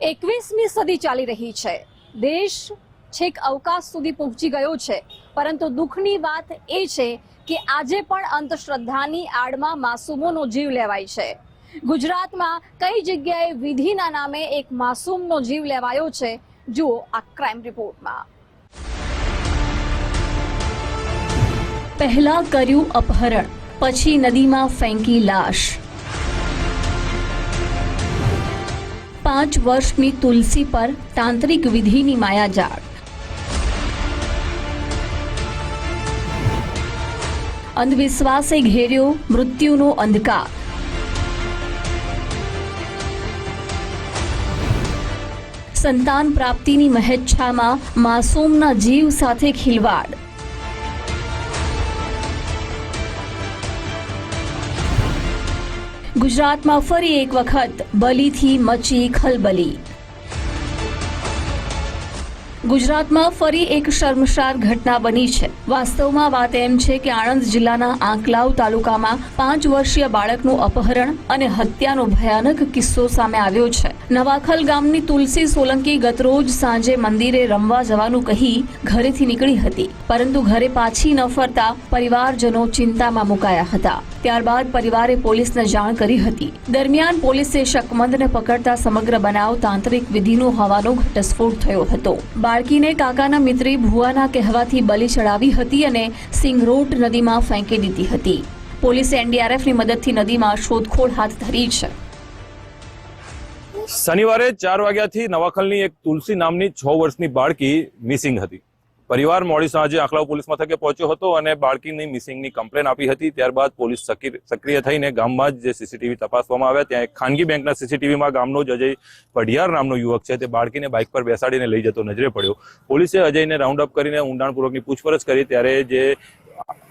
એકવીસમી સદી ચાલી રહી છે. દેશ છેક અવકાશ સુધી પહોંચી ગયો છે. પરંતુ દુઃખની વાત એ છે કે આજે પણ અંધશ્રદ્ધાની આડમાં માસૂમોનો જીવ લેવાય છે. ગુજરાતમાં કઈ જગ્યાએ વિધિના નામે એક માસૂમનો જીવ લેવાયો છે, જુઓ આ ક્રાઇમ રિપોર્ટમાં. પહેલા કર્યું અપહરણ, પછી નદીમાં ફેંકી લાશ. પાંચ વર્ષની તુલસી પર તાંત્રિક વિધિની માયાજાળ. અંધવિશ્વાસે ઘેર્યો મૃત્યુનો અંધકાર. સંતાન પ્રાપ્તિની મહેચ્છામાં માસૂમના જીવ સાથે ખિલવાડ. ગુજરાતમાં ફરી એક વખત બલીથી મચી ખલબલી. ગુજરાતમાં ફરી એક શર્મસાર ઘટના બની છે. વાસ્તવમાં વાત એમ છે કે આણંદ જિલ્લાના આંકલાવ તાલુકામાં પાંચ વર્ષીય બાળકનું અપહરણ અને હત્યાનો ભયાનક કિસ્સો સામે આવ્યો છે. નવાખલ ગામની તુલસી સોલંકી ગતરોજ સાંજે મંદિરે રમવા જવાનું કહી ઘરેથી નીકળી હતી. પરંતુ ઘરે પાછી ન ફરતા પરિવારજનો ચિંતામાં મુકાયા હતા. ત્યારબાદ પરિવારે પોલીસને જાણ કરી હતી. દરમિયાન પોલીસે શકમંદને પકડતા સમગ્ર બનાવ તાંત્રિક વિધિનો હોવાનો ઘટસ્ફોટ થયો હતો. બાળકીને કાકાના મિત્રે ભુવાના કહેવાથી બલી ચડાવી હતી અને સિંગરોટ નદીમાં ફેંકી દીધી હતી. પોલીસે એનડીઆરએફની મદદથી નદીમાં શોધખોળ હાથ ધરી છે. શનિવારે ચાર વાગ્યાથી નવાખલની એક તુલસી નામની છ વર્ષની બાળકી મિસિંગ હતી. પરિવાર મોડી સાંજે આંકલાવ પોલીસ મથકે પહોંચ્યો હતો અને બાળકીની મિસિંગની કમ્પ્લેન આપી હતી. ત્યારબાદ પોલીસ સક્રિય- થઈને ગામમાં જ જે સીસીટીવી તપાસવામાં આવ્યા, ત્યાં એક ખાનગી બેંકના સીસીટીવીમાં ગામનો જ અજય પઢિયાર નામનો યુવક છે. તે બાળકીને બાઇક પર બેસાડીને લઈ જતો નજરે પડ્યો. પોલીસે અજયને રાઉન્ડ અપ કરીને ઊંડાણપૂર્વકની પૂછપરછ કરી, ત્યારે જે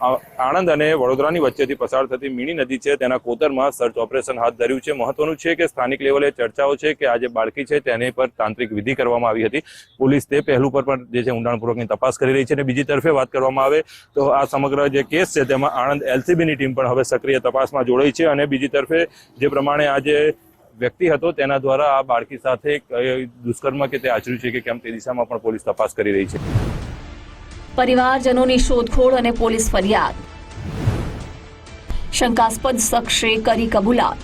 આણંદ અને વડોદરાની વચ્ચેથી પસાર થતી મીણી નદી છે, તેના કોતરમાં સર્ચ ઓપરેશન હાથ ધર્યું છે. મહત્વનું છે કે સ્થાનિક લેવલે ચર્ચાઓ છે કે આ જે બાળકી છે તેની પર તાંત્રિક વિધિ કરવામાં આવી હતી. પોલીસ તે પહેલું પર પણ જે છે ઊંડાણપૂર્વકની તપાસ કરી રહી છે અને બીજી તરફે વાત કરવામાં આવે તો આ સમગ્ર જે કેસ છે તેમાં આણંદ એલસીબીની ટીમ પણ હવે સક્રિય તપાસમાં જોડાઈ છે અને બીજી તરફે જે પ્રમાણે આજે વ્યક્તિ હતો તેના દ્વારા આ બાળકી સાથે દુષ્કર્મ કે તે આચર્યું છે કે કેમ તે દિશામાં પણ પોલીસ તપાસ કરી રહી છે. પરિવારજનોની શોધખોળ અને પોલીસ ફરિયાદ. શંકાસ્પદ શખ્સે કરી કબૂલાત.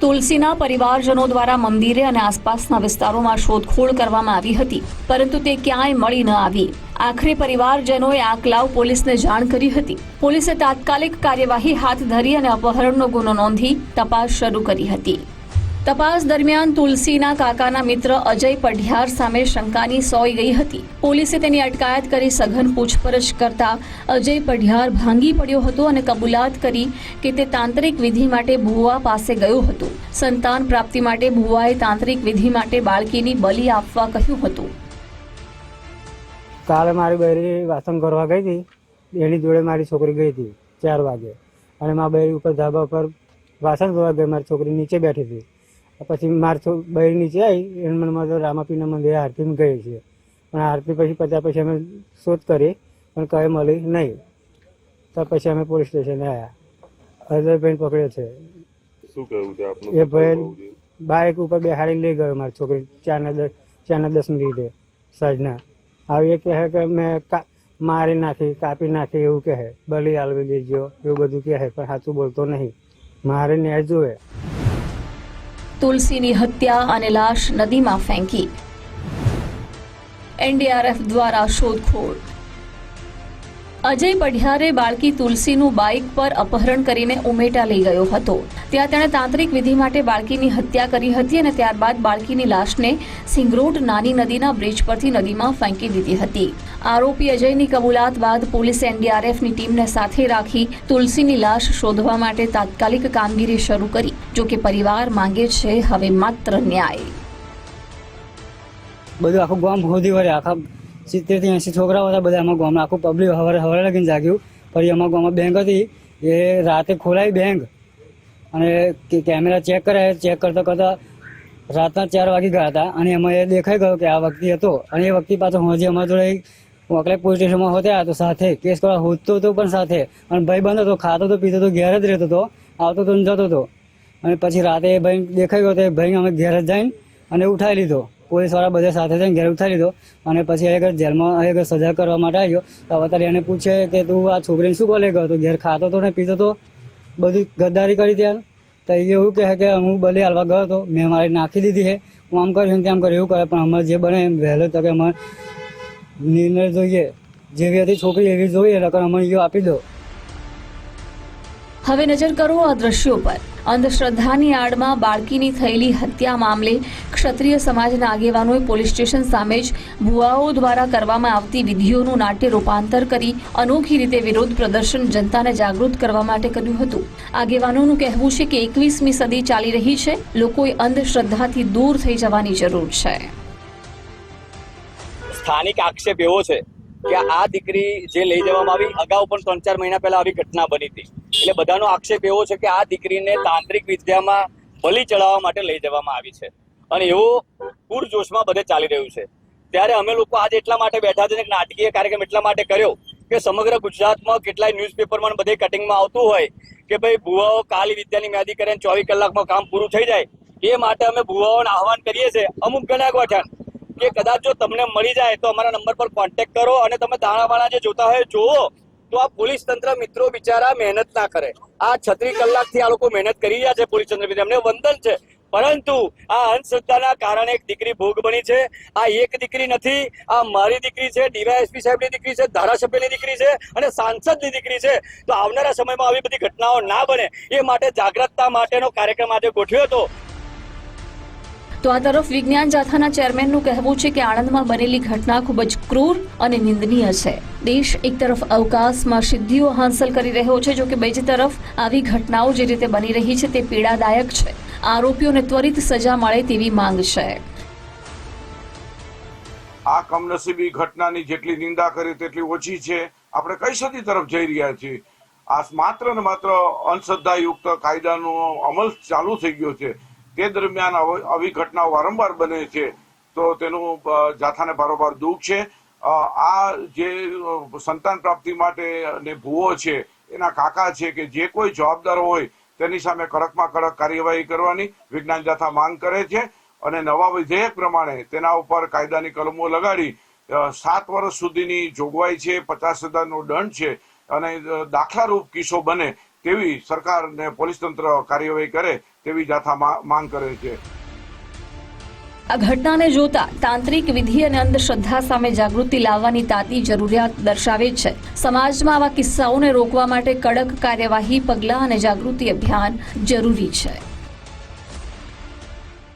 તુલસીના પરિવારજનો દ્વારા મંદિરે અને આસપાસના વિસ્તારોમાં શોધખોળ કરવામાં આવી હતી, પરંતુ તે ક્યાંય મળી ન આવી. આખરે પરિવારજનોએ આકલાવ પોલીસને જાણ કરી હતી. પોલીસે તાત્કાલિક કાર્યવાહી હાથ ધરી અને અપહરણનો ગુનો નોંધી તપાસ શરૂ કરી હતી. તપાસ દરમિયાન તુલસીના કાકાના મિત્ર અજય પઢિયાર સામે શંકાની સોય ગઈ હતી. પોલીસે તેની અટકાયત કરી સઘન પૂછપરછ કરતા અજય પઢિયાર ભાંગી પડ્યો હતો અને કબૂલાત કરી કે તે તાંત્રિક વિધિ માટે ભુવા પાસે ગયો હતો. સંતાન પ્રાપ્તિ માટે ભુવાએ તાંત્રિક વિધિ માટે બાળકીની બલિ આપવા કહ્યું હતું. કાલે મારી બહેરી વાસણ કરવા ગઈ હતી. એની જોડે મારી છોકરી ગઈ હતી, ચાર વાગે. અને મારી બહેરી ઉપર ધાબા ઉપર વાસણ ધોવા ગઈ, મારી છોકરી નીચે બેઠી હતી. પછી માર છો બૈરી નીચે આવી એને મને મારે રામાપીના મંદિરે આરતીમાં ગઈ છે. પણ આરતી પછી પત્યા પછી અમે શોધ કરી પણ કઈ મળી નહીં. તો પછી અમે પોલીસ સ્ટેશને આવ્યા અજયભાઈ પકડ્યો છે. શું કહ્યું છે આપનું? એ ભાઈ બાઇક ઉપર બેહાડી લઈ ગયો મારી છોકરી ચારના દસ ચારના દસ લીધે સાંજના. આવી એ કહે કે મેં મારી નાખી કાપી નાખી એવું કહે. બલી આલવી દેજો એવું બધું કહે પણ સાચું બોલતો નહીં. મારે ન્યાય જોવે. તુલસીની હત્યા અને લાશ નદીમાં ફેંકી. એનડીઆરએફ દ્વારા શોધખોળ. અજય પઢિયારે બાળકી તુલસીનું બાઇક પર અપહરણ કરીને ઉમેટા લઈ ગયો હતો. ત્યાં તેણે તાંત્રિક વિધિ માટે બાળકીની હત્યા કરી હતી અને ત્યારબાદ બાળકીની લાશને સિંગરોટ નાની નદીના બ્રિજ પરથી નદીમાં ફેંકી દીધી હતી. આરોપી અજયની કબૂલાત બાદ પોલીસ એનડીઆરએફની ટીમને સાથે રાખી તુલસીની લાશ શોધવા માટે તાત્કાલિક કામગીરી શરૂ કરી, જો કે પરિવાર માંગે છે હવે માત્ર ન્યાય. બધું આખું ગામ ખોદી વળે આખા સિત્તેરથી એંસી છોકરાઓ હતા બધા અમારા ગામમાં. આખું પબ્લિક હવારે હવારે લગીને જાગ્યું. પછી અમારા ગામમાં બેંક હતી. એ રાતે ખોલાવી બેંક અને કેમેરા ચેક કરાય ચેક કરતા કરતા રાતના ચાર વાગી ગયા હતા. અને એમાં એ દેખાઈ ગયો કે આ વ્યક્તિ હતો. અને એ વ્યક્તિ પાછો હજી અમારા જોડે વકલે પોલીસ સ્ટેશનમાં હોતા. તો સાથે કેસ કરવા હોતો હતો પણ સાથે. અને ભાઈ બંધ હતો, ખાતો તો, પીતો તો, ઘેર જ રહેતો હતો. આવતો તો ને જતો હતો. અને પછી રાતે એ ભાઈ દેખાઈ ગયો તો એ ભાઈ અમે ઘેર જ જઈને અને ઉઠાવી લીધો. પોલીસવાળા બધા સાથે જઈને ઘેર ઉઠાવી લીધો અને પછી આગળ જેલમાં આગળ સજા કરવા માટે આવ્યો, તો અત્યારે એને પૂછે કે તું આ છોકરીને શું કોલે ગયો હતો ઘેર ખાતો તો ને પીતો તો. બધી ગદ્દારી કરી ત્યાં. તો એ એવું કહે કે હું બલી હાલવા ગયો હતો, મેં મારી નાખી દીધી છે. હું આમ કર્યું તેમ કર્યું, એવું કરે. પણ અમારે જે બને એમ વહેલો તકે અમારે નિર્ણય જોઈએ. જેવી હતી છોકરી એવી જોઈએ, નકર અમે યો આપી દો. હવે નજર કરો આ દ્રશ્યો પર. અંધશ્રદ્ધાની આડમાં બાળકીની થયેલી હત્યા મામલે ક્ષત્રિય સમાજના આગેવાનોએ પોલીસ સ્ટેશન સામે જ ભુવાઓ દ્વારા કરવામાં આવતી વિધિઓનું નાટ્ય રૂપાંતર કરી અનોખી રીતે વિરોધ પ્રદર્શન જનતાને જાગૃત કરવા માટે કર્યું હતું. આગેવાનોનું કહેવું છે કે એકવીસમી સદી ચાલી રહી છે. લોકોએ અંધશ્રદ્ધાથી દૂર થઈ જવાની જરૂર છે. સ્થાનિક આક્ષેપ એવો છે કે આ દીકરી જે લઈ જવામાં આવી, અગાઉ પણ ત્રણ ચાર મહિના પહેલા આવી ઘટના બની હતી. એટલે બધાનો આક્ષેપ એવો છે કે આ દીકરીને તાંત્રિક વિદ્યામાં બલિ ચડાવવા માટે લઈ જવામાં આવી છે. અને એવો પૂરજોશમાં બધે ચાલી રહ્યું છે. ત્યારે અમે લોકો આજે એટલા માટે બેઠા છે નાટકીય કાર્યક્રમ એટલા માટે કર્યો કે સમગ્ર ગુજરાતમાં કેટલાય ન્યૂઝપેપરમાં બધે કટિંગમાં આવતું હોય કે ભાઈ ભુવાઓ કાલી વિદ્યાની મ્યાદી કરીને ચોવીસ કલાકમાં કામ પૂરું થઈ જાય, એ માટે અમે ભુવાઓને આહવાન કરીએ છીએ. અમુક ઘણા ગોઠણ કે કદાચ જો તમને મળી જાય તો અમારા નંબર પર કોન્ટેક્ટ કરો અને તમે દાણાવાળા જે જોતા હોય જોવો. તો આ પોલીસ તંત્ર મિત્રો બિચારા મહેનત ના કરે. આ છત્રી કલાકથી આ લોકો મહેનત કરી રહ્યા છે પોલીસ તંત્ર એમને વંદન છે. પરંતુ આ અંધશ્રદ્ધાના કારણે એક દીકરી ભોગ બની છે. આ એક દીકરી નથી. આ મારી દીકરી છે, ડીવાયએસપી સાહેબની દીકરી છે, ધારાસભ્યની દીકરી છે અને સાંસદની દીકરી છે. તો આવનારા સમયમાં આવી બધી ઘટનાઓ ના બને એ માટે જાગૃતતા માટેનો કાર્યક્રમ આજે ગોઠવ્યો હતો. તો આ તરફ વિજ્ઞાન જાથાના ચેરમેનનું કહેવું છે કે આણંદમાં બનેલી ઘટના ખૂબ જ ક્રૂર અને નિંદનીય છે. દેશ એક તરફ અવકાશમાં સિદ્ધિઓ હાંસલ કરી રહ્યો છે, જો કે બીજી તરફ આવી ઘટનાઓ જે રીતે બની રહી છે તે પીડાદાયક છે. આરોપીઓને ત્વરિત સજા મળે તેવી માંગ છે. આ કમનસીબી ઘટનાની જેટલી નિંદા કરી તેટલી ઓછી છે. આપણે કઈ સદી તરફ જઈ રહ્યા છીએ? આ માત્ર ને માત્ર અંધશ્રદ્ધાયુક્ત કાયદાનો અમલ ચાલુ થઈ ગયો છે. તે દરમિયાન આવી ઘટનાઓ વારંવાર બને છે. તો તેનું જાથાને બારોબાર દુઃખ છે. આ જે સંતાન પ્રાપ્તિ માટે અને ભૂવો છે, એના કાકા છે કે જે કોઈ જવાબદાર હોય, તેની સામે કડકમાં કડક કાર્યવાહી કરવાની વિજ્ઞાન જાથા માંગ કરે છે અને નવા વિધેયક પ્રમાણે તેના ઉપર કાયદાની કલમો લગાડી સાત વર્ષ સુધીની જોગવાઈ છે, પચાસ હજારનો દંડ છે અને દાખલારૂપ કિસ્સો બને તેવી સરકાર ને પોલીસ તંત્ર કાર્યવાહી કરે તેવી જાથા માંગ કરે છે. આ ઘટનાને જોતા તાંત્રિક વિધિ અને અંધશ્રદ્ધા સામે જાગૃતિ લાવવાની તાતી જરૂરિયાત દર્શાવે છે. સમાજમાં આવા કિસ્સાઓને રોકવા માટે કડક કાર્યવાહી, પગલાં અને જાગૃતિ અભિયાન જરૂરી છે.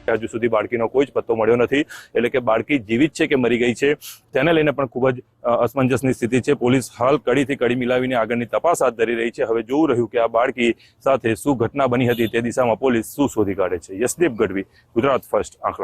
હજુ સુધી બાળકીનો કોઈ જ પત્તો મળ્યો નથી. એટલે કે બાળકી જીવિત છે કે મરી ગઈ છે, તેને લઈને પણ ખૂબ જ અસમંજસની સ્થિતિ છે. પોલીસ હાલ કડીથી કડી મિલાવીને આગળની તપાસ હાથ ધરી રહી છે. હવે જોવું રહ્યું કે આ બાળકી સાથે શું ઘટના બની હતી તે દિશામાં પોલીસ શું શોધી કાઢે છે. યશદીપ ગઢવી, ગુજરાત ફર્સ્ટ, આંકડા